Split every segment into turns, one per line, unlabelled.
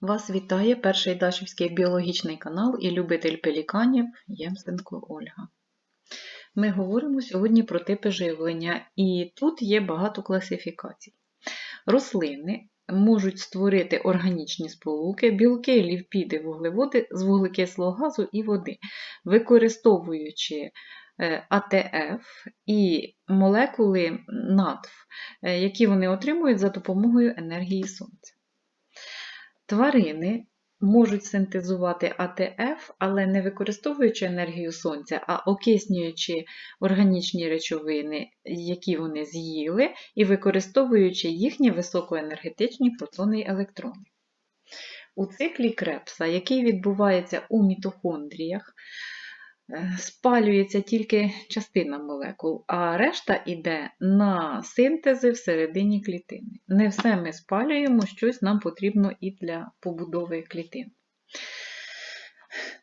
Вас вітає перший Дашівський біологічний канал і любитель пеліканів Ємсенко Ольга. Ми говоримо сьогодні про типи живлення, і тут є багато класифікацій. Рослини можуть створити органічні сполуки, білки, ліпіди, вуглеводи з вуглекислого газу і води, використовуючи е, АТФ і молекули НАТФ, е, які вони отримують за допомогою енергії сонця. Тварини можуть синтезувати АТФ, але не використовуючи енергію сонця, а окиснюючи органічні речовини, які вони з'їли, і використовуючи їхні високоенергетичні протони і електрони. У циклі Крепса, який відбувається у мітохондріях, спалюється тільки частина молекул, а решта йде на синтези всередині клітини. Не все ми спалюємо, щось нам потрібно і для побудови клітин.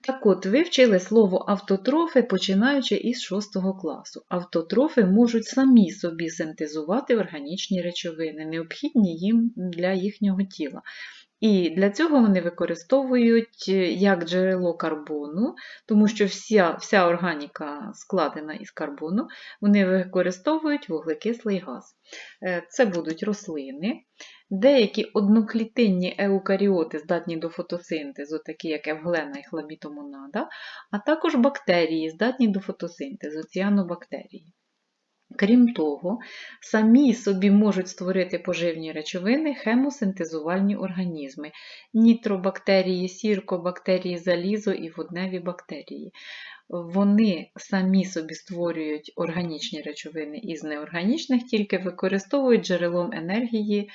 Так от, ви вчили слово автотрофи, починаючи із 6 класу. Автотрофи можуть самі собі синтезувати органічні речовини, необхідні їм для їхнього тіла. І для цього вони використовують е, як джерело карбону, тому що вся вся органіка складена із карбону, вони використовують вуглекислий газ. Е, це будуть рослини. Деякі одноклітинні еукаріоти здатні до фотосинтезу, такі як евглена і хламітомонада, а також бактерії, здатні до фотосинтезу, ціанобактерії. Крім того, самі собі можуть створити поживні речовини хемосинтезувальні організми нітробактерії, сіркобактерії, залізо і водневі бактерії. Вони самі собі створюють органічні речовини із неорганічних, тільки використовують джерелом енергії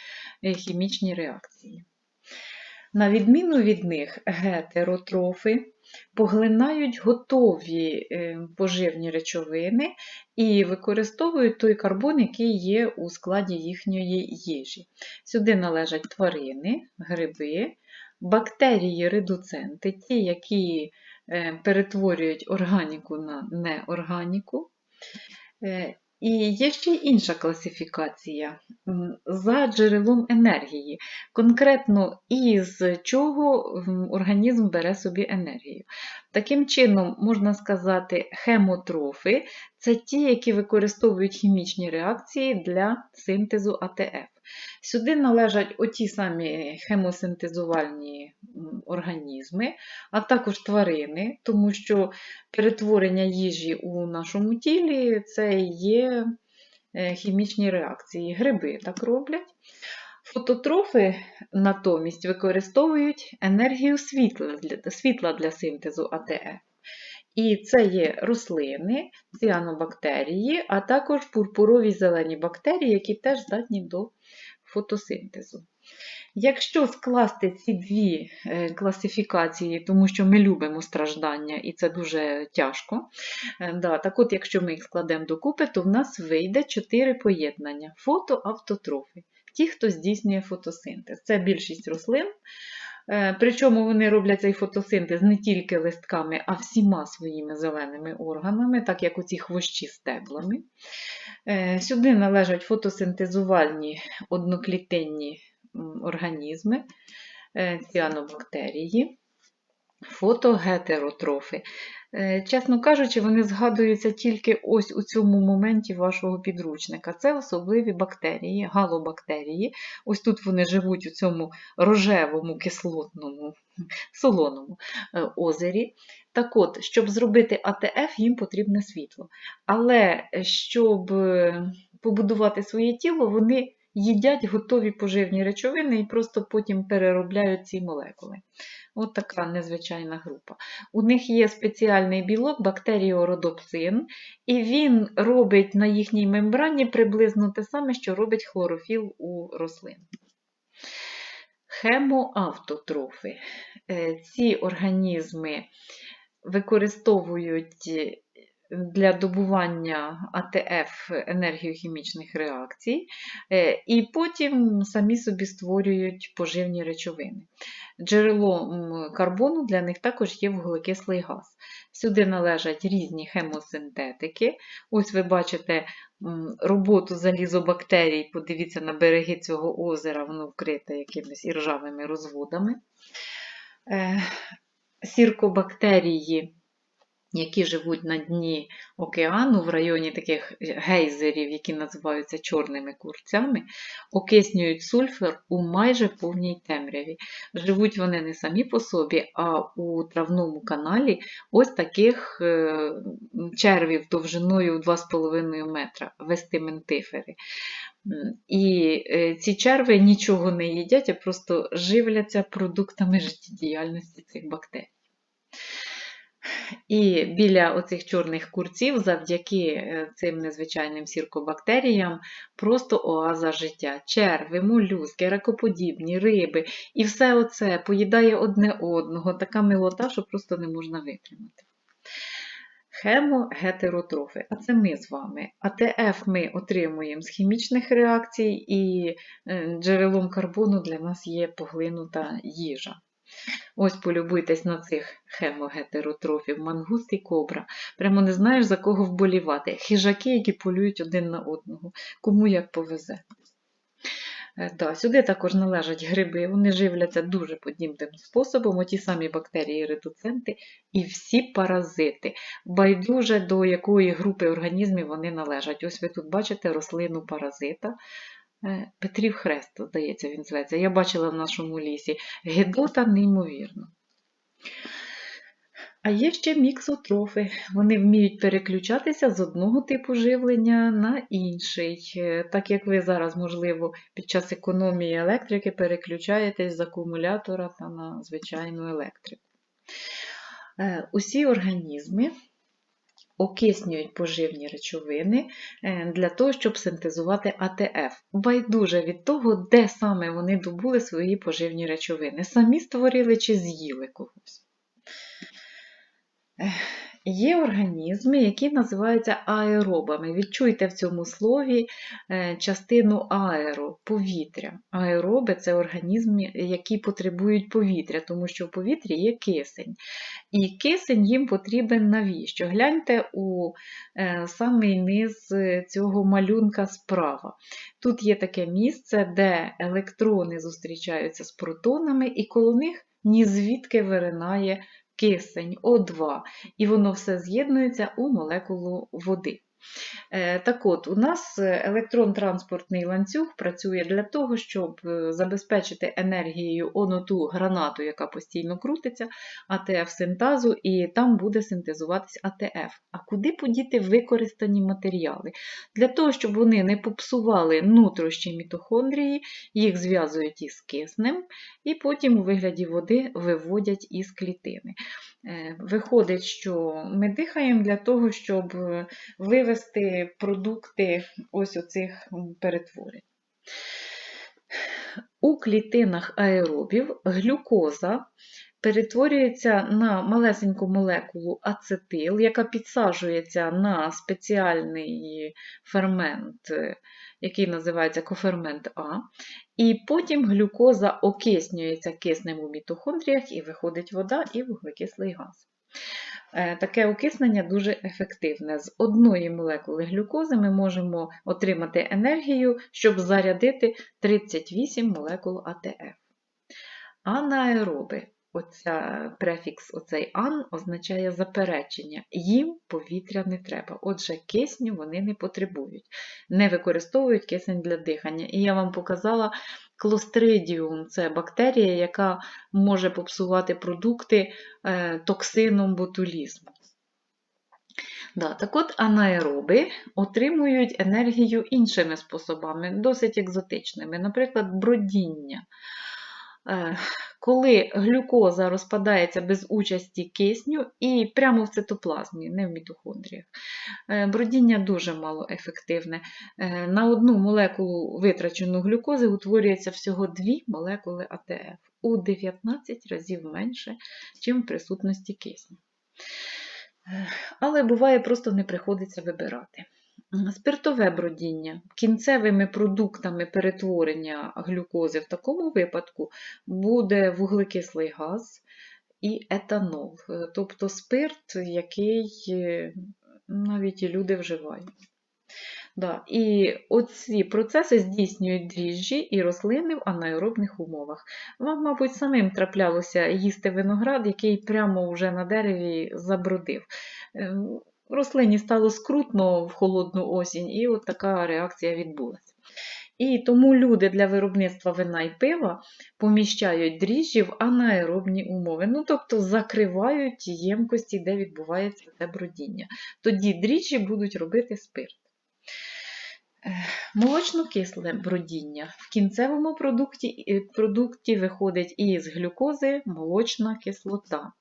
е, хімічні реакції. На відміну від них, гетеротрофи поглинають готові е, поживні речовини і використовують той карбон, який є у складі їхньої їжі. Сюди належать тварини, гриби, бактерії-редуценти, ті, які е, перетворюють органіку на неорганіку. І є ще інша класифікація за джерелом енергії, конкретно із чого організм бере собі енергію. Таким чином, можна сказати, хемотрофи це ті, які використовують хімічні реакції для синтезу АТФ. Сюди належать оті самі хемосинтезувальні організми, а також тварини, тому що перетворення їжі у нашому тілі це є е, хімічні реакції. Гриби так роблять. Фототрофи натомість використовують енергію світла для, світла для синтезу АТФ. І це є рослини, ціанобактерії, а також пурпурові зелені бактерії, які теж здатні до фотосинтезу. Якщо скласти ці дві е, класифікації, тому що ми любимо страждання, і це дуже тяжко, е, да, так от, якщо ми їх складемо докупи, то в нас вийде чотири поєднання фотоавтотрофи, ті, хто здійснює фотосинтез. Це більшість рослин. Е, причому вони роблять цей фотосинтез не тільки листками, а всіма своїми зеленими органами, так як оці хвощі стеблами. Сюди належать фотосинтезувальні одноклітинні організми, е, ціанобактерії, фотогетеротрофи. Е, чесно кажучи, вони згадуються тільки ось у цьому моменті вашого підручника. Це особливі бактерії, галобактерії. Ось тут вони живуть у цьому рожевому, кислотному, солоному е, озері. Так от, щоб зробити АТФ, їм потрібне світло. Але щоб побудувати своє тіло, вони їдять готові поживні речовини і просто потім переробляють ці молекули. От така незвичайна група. У них є спеціальний білок, бактеріородопсин, і він робить на їхній мембрані приблизно те саме, що робить хлорофіл у рослин. Хемоавтотрофи. Е, ці організми використовують для добування АТФ енергію хімічних реакцій, е, і потім самі собі створюють поживні речовини. Джерелом карбону для них також є вуглекислий газ. Сюди належать різні хемосинтетики. Ось ви бачите роботу залізобактерій. Подивіться на береги цього озера, воно вкрите якимись іржавими розводами. Е, Сіркобактерії, які живуть на дні океану, в районі таких гейзерів, які називаються чорними курцями, окиснюють сульфур у майже повній темряві. Живуть вони не самі по собі, а у травному каналі ось таких е, червів довжиною 2,5 метра, вестиментифери. І е, ці черви нічого не їдять, а просто живляться продуктами життєдіяльності цих бактерій. І біля оцих чорних курців, завдяки е, цим незвичайним сіркобактеріям, просто оаза життя. Черви, молюски, ракоподібні, риби. І все оце поїдає одне одного, така милота, що просто не можна витримати. Хемогетеротрофи, а це ми з вами. АТФ ми отримуємо з хімічних реакцій, і е, джерелом карбону для нас є поглинута їжа. Ось полюбуйтесь на цих хемогетеротрофів, мангуст і кобра. Прямо не знаєш, за кого вболівати. Хижаки, які полюють один на одного. Кому як повезе. Е, Да, сюди також належать гриби, вони живляться дуже подібним способом, оті самі бактерії, редуценти і всі паразити. Байдуже до якої групи організмів вони належать. Ось ви тут бачите рослину паразита. Е, Петрів хрест, здається, він зветься. Я бачила в нашому лісі. Гедота неймовірно. А є ще міксотрофи. Вони вміють переключатися з одного типу живлення на інший. Е, Так як ви зараз, можливо, під час економії електрики переключаєтесь з акумулятора та на звичайну електрику. Е, Усі організми окиснюють поживні речовини е, для того, щоб синтезувати АТФ. Байдуже від того, де саме вони добули свої поживні речовини. Самі створили чи з'їли когось. Є організми, які називаються аеробами. Відчуйте в цьому слові е, частину аеро, повітря. Аероби це організми, які потребують повітря, тому що в повітрі є кисень. І кисень їм потрібен навіщо? Гляньте у е, самий низ цього малюнка справа. Тут є таке місце, де електрони зустрічаються з протонами, і коло них ні звідки виринає кисень, О2, і воно все з'єднується у молекулу води. Е, Так от, у нас електрон-транспортний ланцюг працює для того, щоб е, забезпечити енергією ону ту гранату, яка постійно крутиться, АТФ-синтазу, і там буде синтезуватись АТФ. А куди подіти використані матеріали? Для того, щоб вони не попсували нутрощі мітохондрії, їх зв'язують із киснем, і потім у вигляді води виводять із клітини. Е, Виходить, що ми дихаємо для того, щоб е, вивести продукти ось оцих перетворень. У клітинах аеробів глюкоза перетворюється на малесеньку молекулу ацетил, яка підсаджується на спеціальний фермент, який називається кофермент А, і потім глюкоза окиснюється киснем у мітохондріях і виходить вода і вуглекислий газ. Е, Таке окиснення дуже ефективне. З одної молекули глюкози ми можемо отримати енергію, щоб зарядити 38 молекул АТФ. Анаероби. Оця префікс, оцей ан означає заперечення. Їм повітря не треба. Отже, кисню вони не потребують, не використовують кисень для дихання. І я вам показала клостридіум це бактерія, яка може попсувати продукти е, токсином ботулізму. Да, так от анаероби отримують енергію іншими способами, досить екзотичними, наприклад, бродіння. Е, Коли глюкоза розпадається без участі кисню і прямо в цитоплазмі, не в мітохондріях. Е, Бродіння дуже малоефективне. Е, На одну молекулу витрачену глюкози утворюється всього дві молекули АТФ у 19 разів менше, ніж в присутності кисню. Але буває, просто не приходиться вибирати. Спиртове бродіння. Кінцевими продуктами перетворення глюкози в такому випадку буде вуглекислий газ і етанол, е, тобто спирт, який е, навіть і люди вживають. Да. І оці процеси здійснюють дріжджі і рослини в анаеробних умовах. Вам, мабуть, самим траплялося їсти виноград, який прямо вже на дереві забродив. Рослині стало скрутно в холодну осінь, і от така реакція відбулася. І тому люди для виробництва вина і пива поміщають дріжджі в анаеробні умови, ну тобто закривають ємкості, де відбувається це бродіння. Тоді дріжджі будуть робити спирт. Е, Молочно-кисле бродіння. В кінцевому продукті, е, продукті виходить із глюкози молочна кислота.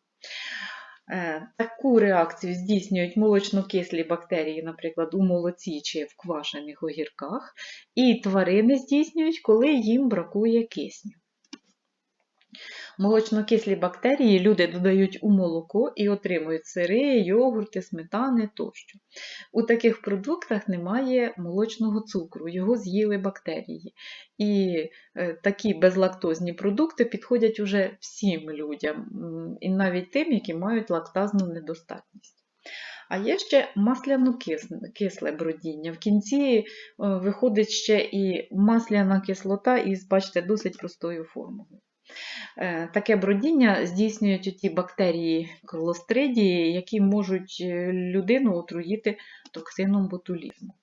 Е, Таку реакцію здійснюють молочно-кислі бактерії, наприклад, у молоці чи в квашених огірках, і тварини здійснюють, коли їм бракує кисню. Молочно-кислі бактерії люди додають у молоко і отримують сири, йогурти, сметани тощо. У таких продуктах немає молочного цукру, його з'їли бактерії. І е, такі безлактозні продукти підходять уже всім людям, і навіть тим, які мають лактазну недостатність. А є ще масляно-кисле бродіння. В кінці е, виходить ще і масляна кислота із, бачите, досить простою формулою. Е, Таке бродіння здійснюють ті бактерії колостридії, які можуть е, людину отруїти токсином ботулізму.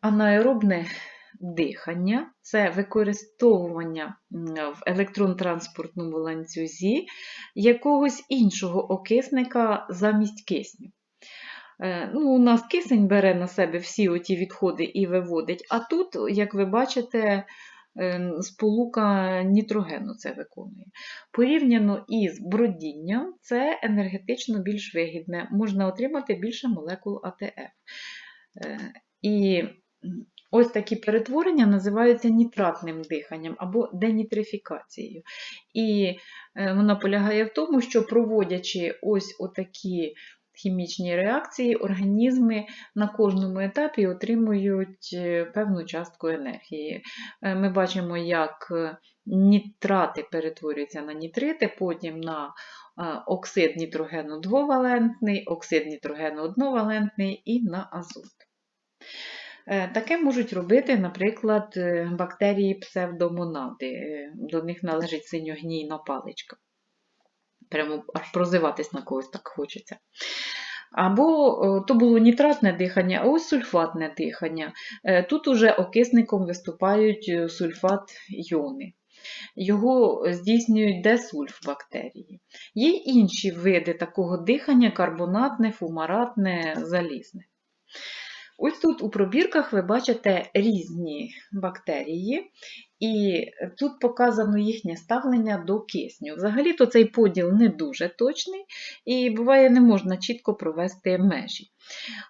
Анаеробне дихання це використовування в електрон-транспортному ланцюзі якогось іншого окисника замість кисню. Е, Ну, у нас кисень бере на себе всі оті відходи і виводить, а тут, як ви бачите, сполука нітрогену це виконує. Порівняно із бродінням, це енергетично більш вигідне, можна отримати більше молекул АТФ. Е, І ось такі перетворення називаються нітратним диханням або денітрифікацією. І е, вона полягає в тому, що проводячи ось отакі хімічні реакції, організми на кожному етапі отримують е, певну частку енергії. Е, Ми бачимо, як е, нітрати перетворюються на нітрити, потім на оксид нітрогену двовалентний, оксид нітрогену одновалентний і на азот. Таке можуть робити, наприклад, бактерії псевдомонади. До них належить синьогнійна паличка. Прямо аж прозиватись на когось так хочеться. Або то було нітратне дихання, а ось сульфатне дихання. Е, Тут уже окисником виступають е, сульфат йони. Його здійснюють десульф бактерії. Є інші види такого дихання: карбонатне, фумаратне, залізне. Ось тут у пробірках ви бачите різні бактерії, і тут показано їхнє ставлення до кисню. Взагалі-то цей поділ не дуже точний, і буває, не можна чітко провести межі.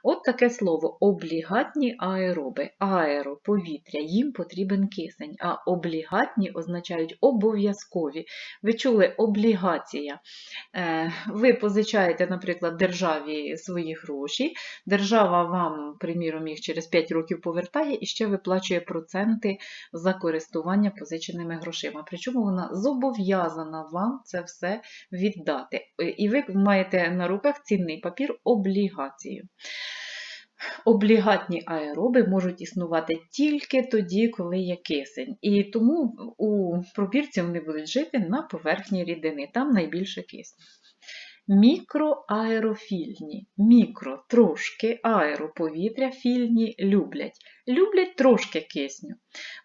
От таке слово облігатні аероби. Аеро повітря, їм потрібен кисень, а облігатні означають обов'язкові. Ви чули облігація. Е, Ви позичаєте, наприклад, державі свої гроші, держава вам, приміром, їх через 5 років повертає і ще виплачує проценти за користування позиченими грошима. Причому вона зобов'язана вам це все віддати. І ви маєте на руках цінний папір облігацію. Облігатні аероби можуть існувати тільки тоді, коли є кисень. І тому у пробірці вони будуть жити на поверхні рідини, там найбільше кисню. Мікроаерофільні. Мікро трошки аероповітря фільні люблять. Люблять трошки кисню.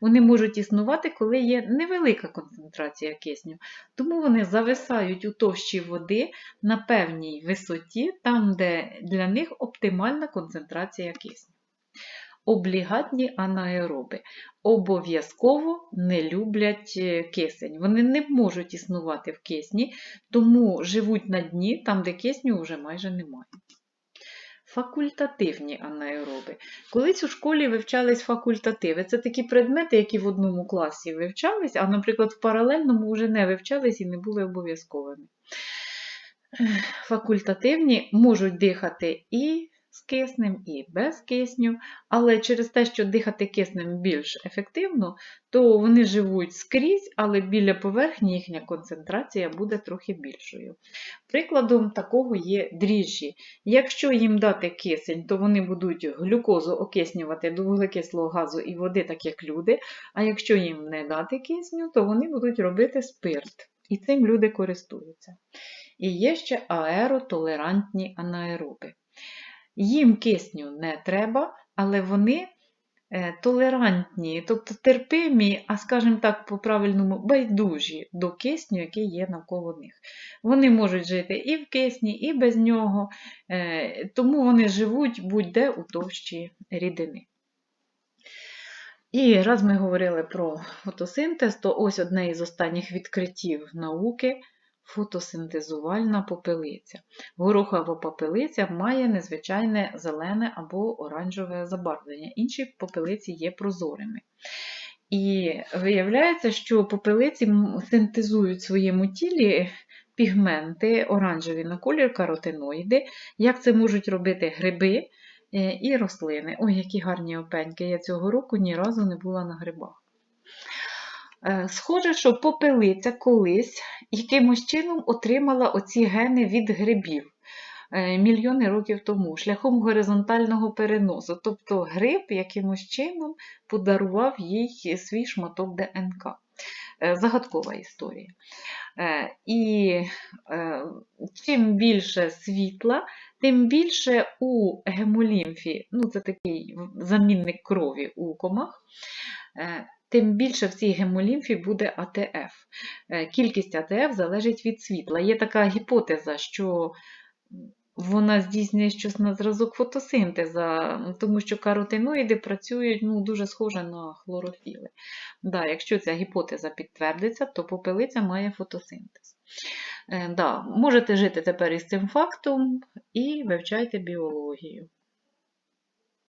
Вони можуть існувати, коли є невелика концентрація кисню. Тому вони зависають у товщі води на певній висоті, там, де для них оптимальна концентрація кисню. Облігатні анаероби обов'язково не люблять е, кисень. Вони не можуть існувати в кисні, тому живуть на дні, там, де кисню вже майже немає. Факультативні анаероби. Колись у школі вивчались факультативи. Це такі предмети, які в одному класі вивчались, а, наприклад, в паралельному вже не вивчались і не були обов'язковими. Факультативні можуть дихати і з киснем і без кисню, але через те, що дихати киснем більш ефективно, то вони живуть скрізь, але біля поверхні їхня концентрація буде трохи більшою. Прикладом такого є дріжджі. Якщо їм дати кисень, то вони будуть глюкозу окиснювати до вуглекислого газу і води, так як люди, а якщо їм не дати кисню, то вони будуть робити спирт. І цим люди користуються. І є ще аеротолерантні анаероби. Їм кисню не треба, але вони е, толерантні, тобто терпимі, а скажімо так, по-правильному, байдужі до кисню, який є навколо них. Вони можуть жити і в кисні, і без нього, е, тому вони живуть будь-де у товщі рідини. І раз ми говорили про фотосинтез, то ось одне із останніх відкриттів науки фотосинтезувальна попелиця. Горохова попелиця має незвичайне зелене або оранжеве забарвлення. Інші попелиці є прозорими. І виявляється, що попелиці синтезують в своєму тілі пігменти оранжеві на колір, каротиноїди. Як це можуть робити гриби е, і рослини? Ой, які гарні опеньки! Я цього року ні разу не була на грибах. Е, Схоже, що попелиця колись якимось чином отримала оці гени від грибів е, мільйони років тому, шляхом горизонтального переносу. Тобто гриб якимось чином подарував їй свій шматок ДНК. Е, Загадкова історія. І чим більше світла, тим більше у гемолімфі, ну це такий замінник крові у комах, тим більше в цій гемолімфі буде АТФ. Е, Кількість АТФ залежить від світла. Є така гіпотеза, що вона здійснює щось на зразок фотосинтеза, тому що каротиноїди працюють ну, дуже схоже на хлорофіли. Да, якщо ця гіпотеза підтвердиться, то попелиця має фотосинтез. Е, да, можете жити тепер із цим фактом і вивчайте біологію.